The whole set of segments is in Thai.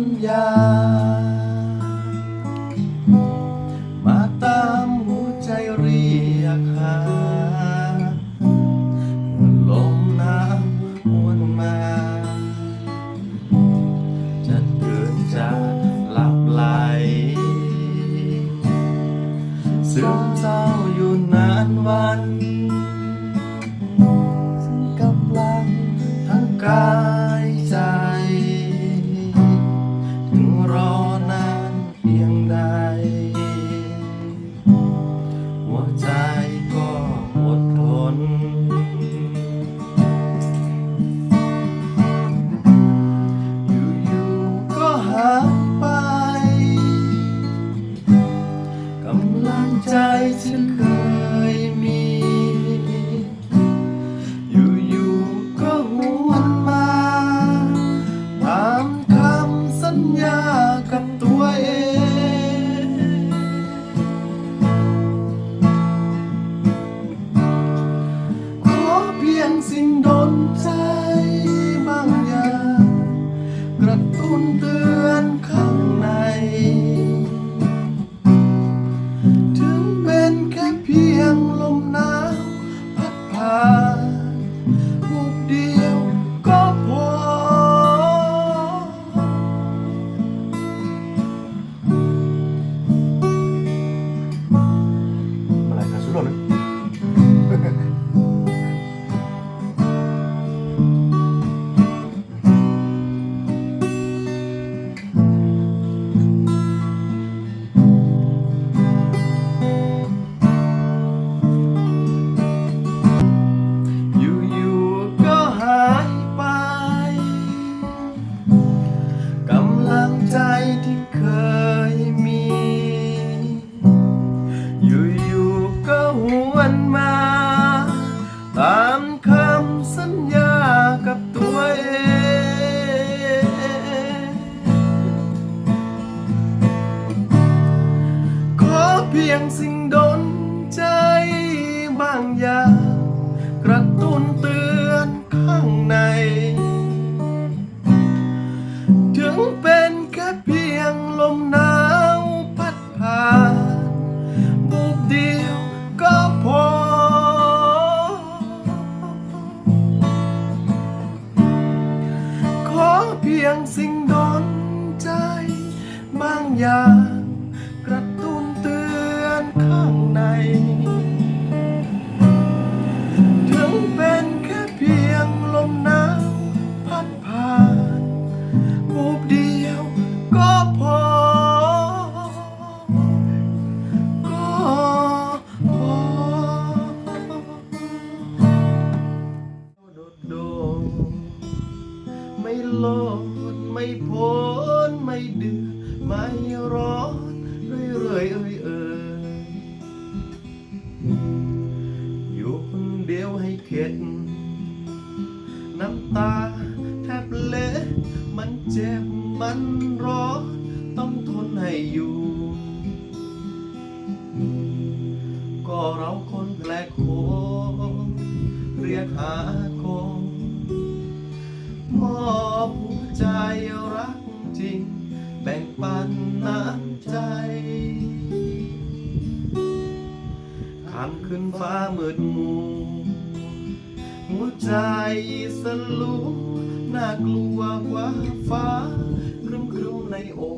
ญญา good. หาคงมอบหัวใจรักจริง แบ่งปันน้ำใจค่ำขึ้นฟ้าเมืดมูหัวใจสลุวน่ากลัวกว่าฟ้าครึ้มครึ้มในอก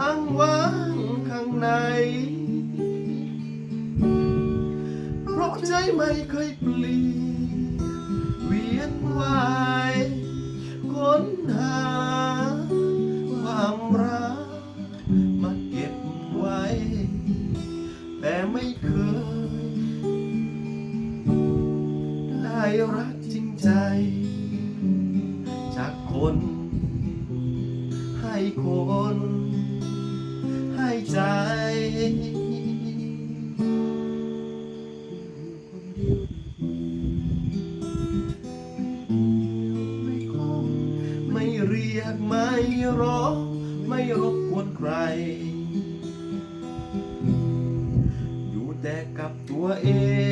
อ้างว้างข้างใน เพราะใจไม่เคยเปลี่ยนเวียนว่า แต่กับตัวเอง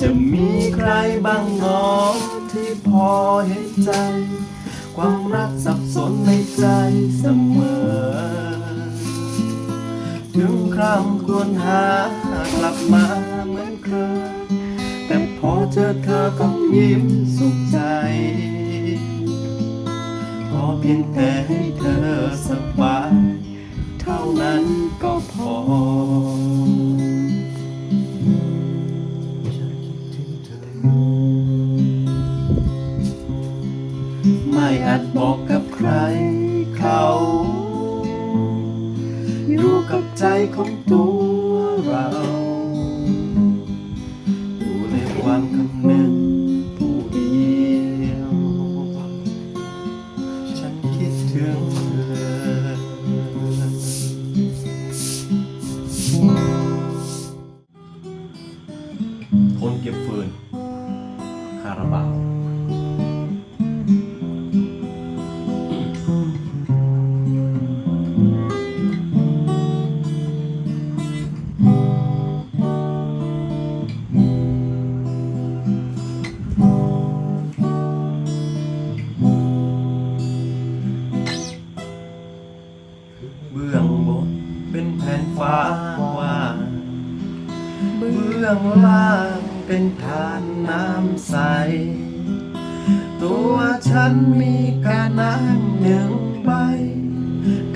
จะมีใครบ้างงอที่พอเห็นใจ ความรักสับสนในใจเสมอ ถึงครั้งควรหากลับมาเหมือนเคยแต่พอเจอเธอก็ยิ้มสุขใจขอเพียงแต่ให้เธอสบายเท่านั้นก็พอ ไม่อาจบอกกับใครเขาอยู่กับใจของตัวเรา แค่นั่งหนึ่งใบ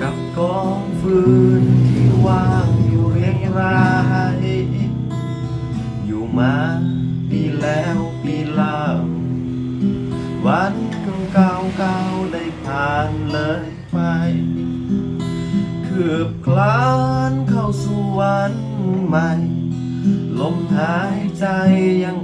กับกองฟืนที่วางอยู่เรียงราย อยู่มาปีแล้วปีเล่าวันเก่าเก่าได้ผ่านเลยไป คืบคลานเข้าสู่วันใหม่ ลมหายใจยัง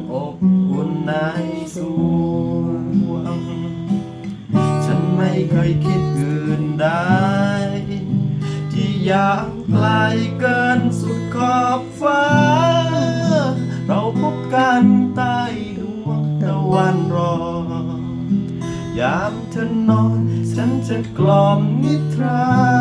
กล่อมนิทรา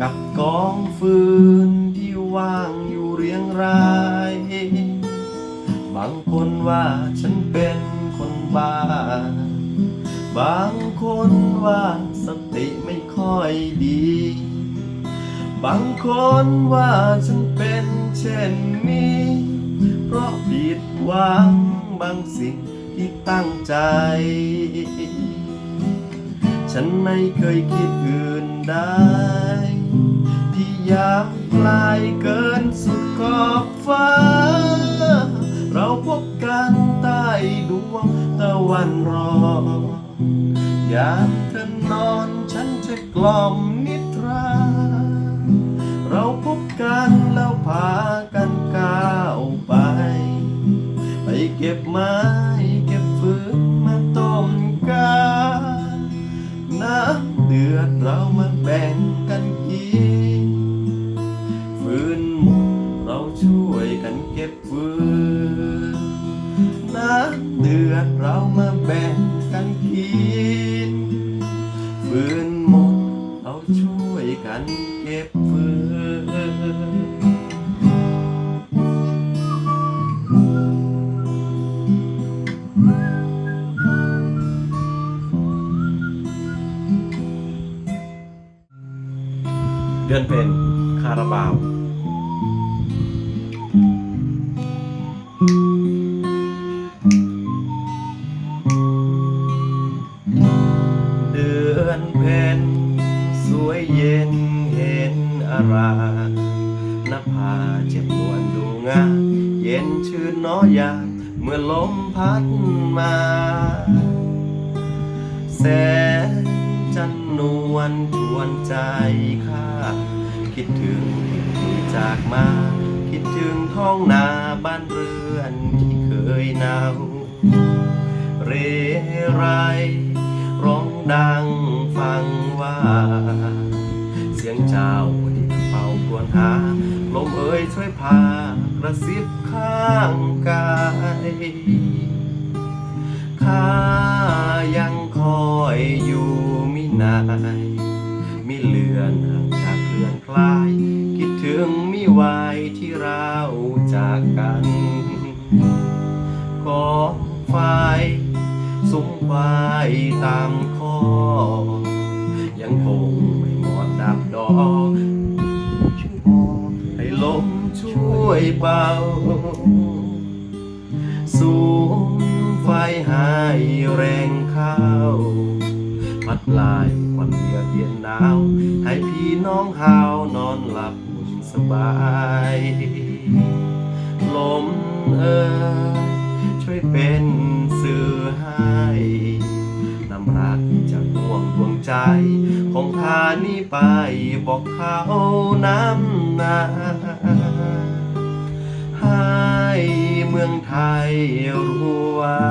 กับกองฟืนที่ว่างอยู่เรียงราย บางคนว่าฉันเป็นคนบ้า บางคนว่าสติไม่ค่อยดี บางคนว่าฉันเป็นเช่นนี้ เพราะผิดหวังบางสิ่งที่ตั้งใจ ฉันไม่เคยคิดอื่นได้ ยาวไกลเกินสุดขอบฟ้า เราพบกันใต้ดวงตะวันรอยามเธอนอนฉันจะกล่อมนิทรา เราพบกันแล้วผ่าน มื่อลมพัดมา แสงจันนวลชวนใจข้า คิดถึงที่จากมา มิ ของข้านี้ไปบอกเขาน้ำนาให้เมืองไทยรู้ว่า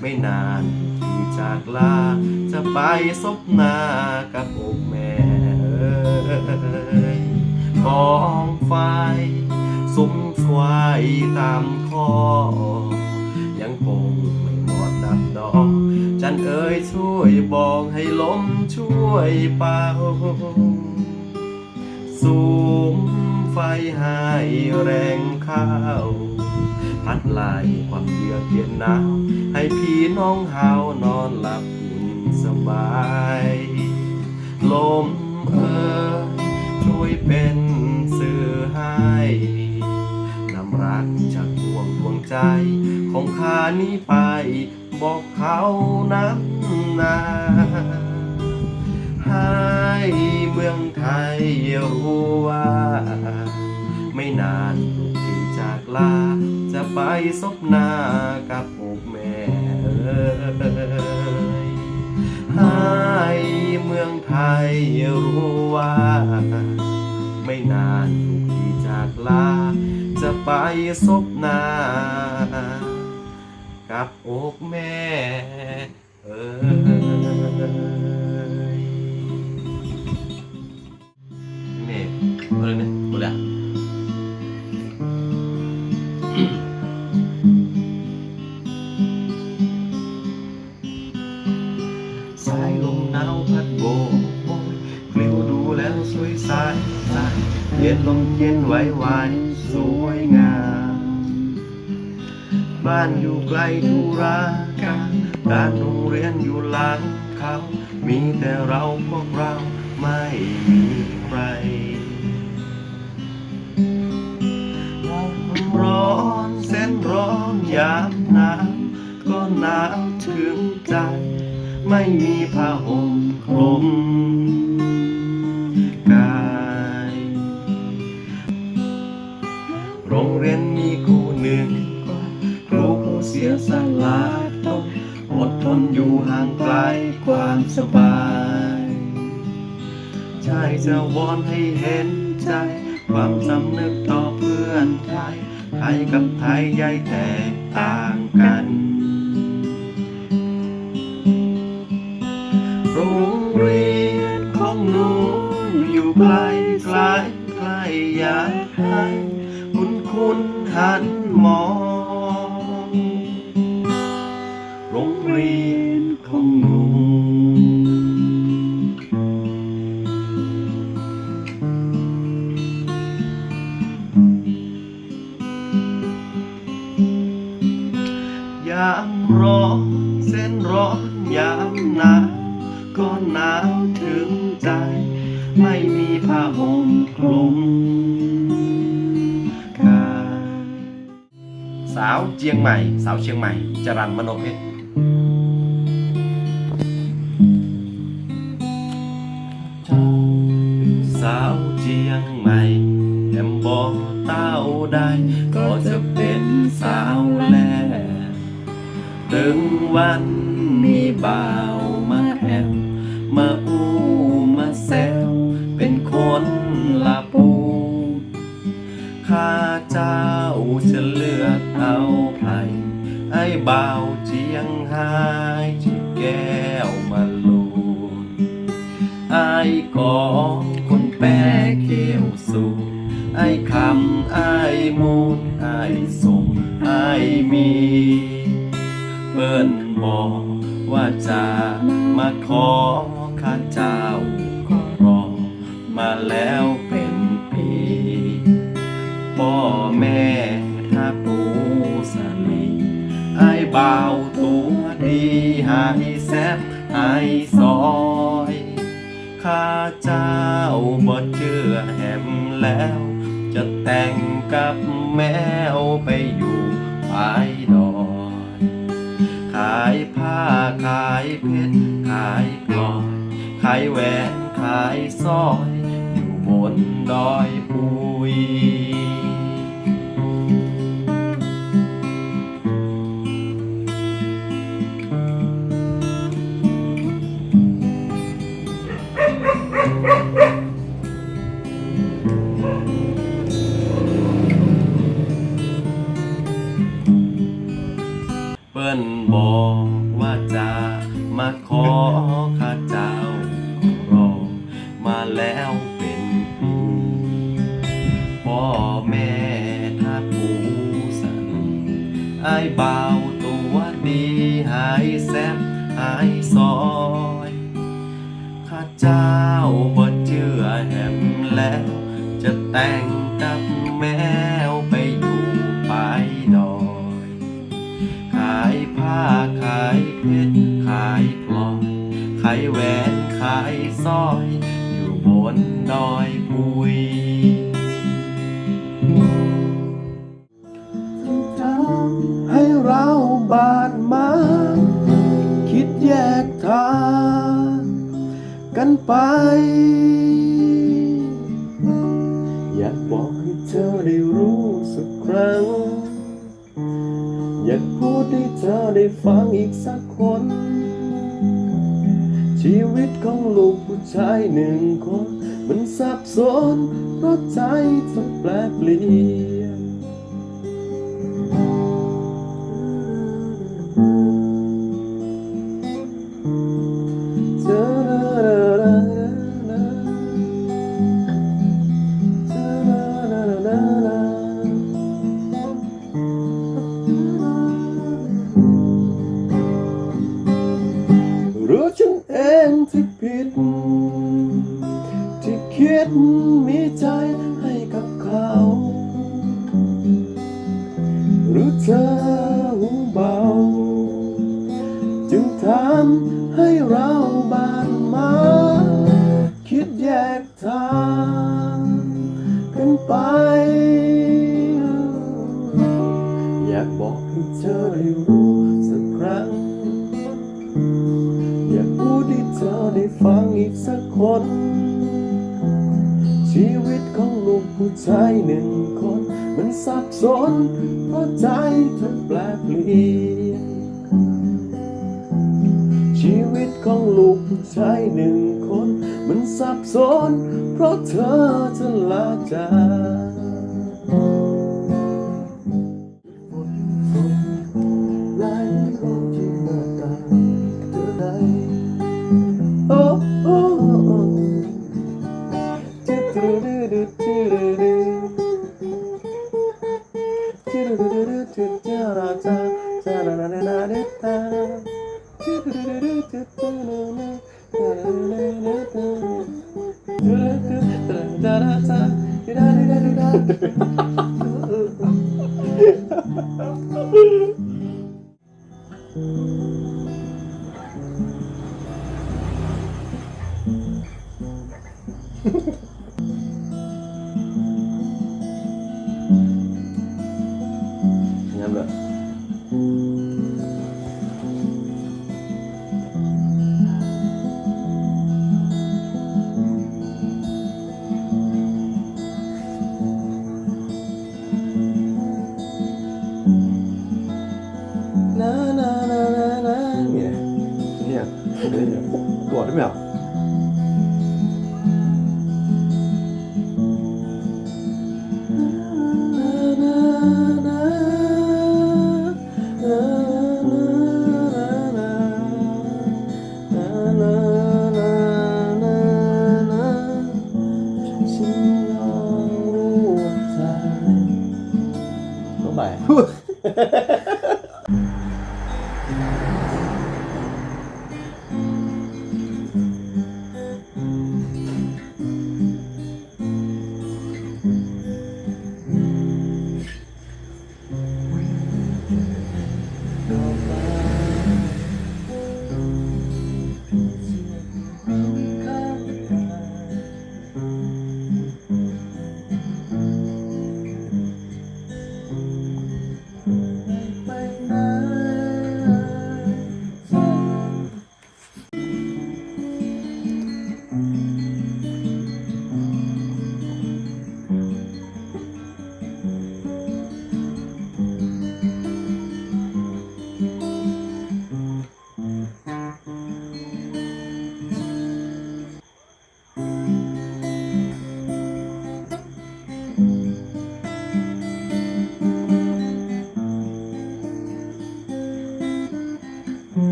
ไม่นานที่จากลาจะไปซบหน้ากับอกแม่เอ้ยกองไฟสุมสวายตามคอยังคงันเอ๋ยช่วยบอกให้ลมช่วยเป่าสูงไฟหายแรงข้าวพัดไล่ความเยือกเย็นหนาวให้พี่น้องหานอนหลับอุ่นสบาย ลมเอ่ยช่วยเป็นสื่อให้นำรักจากดวงดวงใจของข้านี้ไป บอกเขาน้ำนาให้เมืองไทยรู้ว่า ไม่นานลูกที่จากลาจะไปซบหน้ากับอกแม่เอ้ยให้เมืองไทยรู้ว่า ไม่นานลูกที่จากลาจะไปซบหน้า กับอกแม่เอ้ยนี่อะไรเนี่ยหมดแล้วสายลมหนาวพัดโบกโบยปลิวดูแล้วสวยสายสายเย็นลมเย็นไหวไหวานอยู่ไกลธุระกันร้โรงเรียนอยู่หลังเขา มีแต่เราพวกเราไม่มีใครร้อนเส้นร้อนยามหนาวก็หนาวถึงใจ ไม่มีผ้าห่ม ละต้องอดทนอยู่ห่างไกลความสบายใช่จะวอนให้เห็นใจ ความสำนึกต่อเพื่อนไทยไทยกับไทยใหญ่แตกต่างกันโรงเรียนของหนูอยู่ไกลไกลไกลอยากให้คุณคุณหัน ก็หนาวถึงใจ ไม่มีผ้าห่มคลุมกายสาวเชียงใหม่ สาวเชียงใหม่จรันมโนเพชรสาวเชียงใหม่แอมบอกเต้าได้ ก็จะเป็นสาวแลถึงวันมีบ่าว ให้บ่าเจียงหายที่แก้วมาลูนไอ้ของคนแปรเขียวสูไอ้คำไอ้มูลไอ้สมไอ้มี เปิ้นบอกว่าจะมาขอ แซบหายซอยข้าเจ้าบ่เชื่อแหมแล้ว จะแต่งกับแมวไปอยู่ภายดอยขายผ้าขายเพชรขายพลอยขายแหวนขายสร้อย อยู่บนดอยปุย แหวนขายสร้อย อยู่บนดอยปุยให้เราบาดหมางคิดแยกทางกันไป อยากบอกให้เธอได้รู้สักครั้ง อยากพูดให้เธอได้ฟังอีกสักคน วิตของลูกผู้ชายหนึ่งคน มันสับสนเพราะใจต้อแปลเปลี่ยน กสักคน ชีวิตของลูกผู้ชายหนึ่งคน มันสับสนเพราะใจเธอแปลเปลี่ยนชีวิตของลูกผู้ชายหนึ่งคน มันสับสนเพราะเธอจะลาจาก 사 르라르라르라.